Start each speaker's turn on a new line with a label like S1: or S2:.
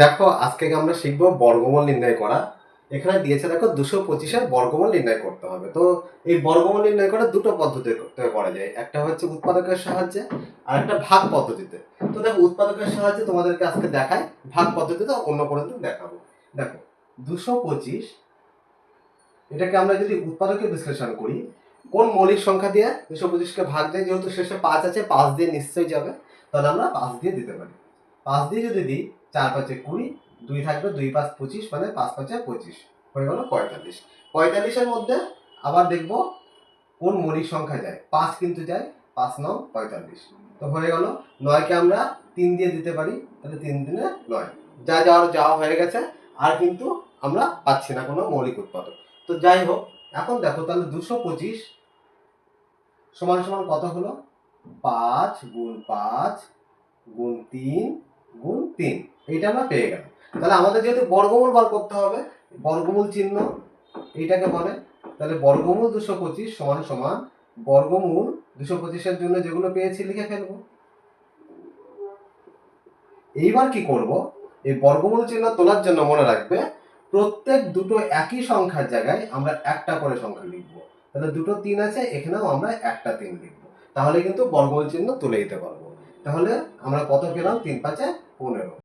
S1: দেখো, আজকে আমরা শিখব বর্গমূল নির্ণয় করা। এখানে দিয়েছে, দেখো, দুশো পঁচিশের বর্গমূল নির্ণয় করতে হবে। তো এই বর্গমূল নির্ণয় করা দুটো পদ্ধতিতে করা যায়। একটা হচ্ছে উৎপাদকের সাহায্যে, আর একটা ভাগ পদ্ধতিতে। তো দেখো, উৎপাদকের সাহায্যে তোমাদেরকে আজকে দেখায় ভাগ পদ্ধতিতে অন্য কোনো দিন দেখাবো। দেখো, দুশো পঁচিশ, এটাকে আমরা যদি উৎপাদকে বিশ্লেষণ করি, কোন মৌলিক সংখ্যা দিয়ে দুশো পঁচিশকে ভাগ দেয়? যেহেতু শেষে পাঁচ আছে, পাঁচ দিয়ে নিশ্চয়ই যাবে, তাহলে আমরা পাঁচ দিয়ে দিতে পারি। পাঁচ দিয়ে যদি দিই চার পাঁচে কুড়ি, দুই থাকবে দুই পাঁচ পঁচিশ মানে পাঁচ পাঁচে পঁচিশ। হয়ে গেল পঁয়তাল্লিশ। পঁয়তাল্লিশের মধ্যে আবার দেখব কোন মৌলিক সংখ্যা যায়। পাঁচ কিন্তু যায়, পাঁচ নং পঁয়তাল্লিশ। তো হয়ে গেল, নয়কে আমরা তিন দিয়ে দিতে পারি, তাহলে তিন দিনে নয়। যা যাওয়ার, যাওয়া হয়ে গেছে, আর কিন্তু আমরা পাচ্ছি না কোনো মৌলিক উৎপাদক। তো যাই হোক, এখন দেখো তাহলে দুশো পঁচিশ সমান সমান কত হলো? পাঁচ গুণ পাঁচ গুণ তিন তিন, এইটা আমরা পেয়ে গেলাম। তাহলে আমাদের যেহেতু বর্গমূল বার করতে হবে, বর্গমূল চিহ্ন এইটাকে বলে, তাহলে বর্গমূল দুশো পঁচিশ সমান সমান বর্গমূল দুশো পঁচিশের জন্য যেগুলো পেয়েছি লিখে ফেলব। এইবার কি করব? এই বর্গমূল চিহ্ন তোলার জন্য মনে রাখবে, প্রত্যেক দুটো একই সংখ্যার জায়গায় আমরা একটা করে সংখ্যা লিখব। তাহলে দুটো তিন আছে, এখানেও আমরা একটা তিন লিখব। তাহলে কিন্তু বর্গমূল চিহ্ন তুলে দিতে পারব। তাহলে আমরা কত পেলাম? তিন পাঁচে পনেরো।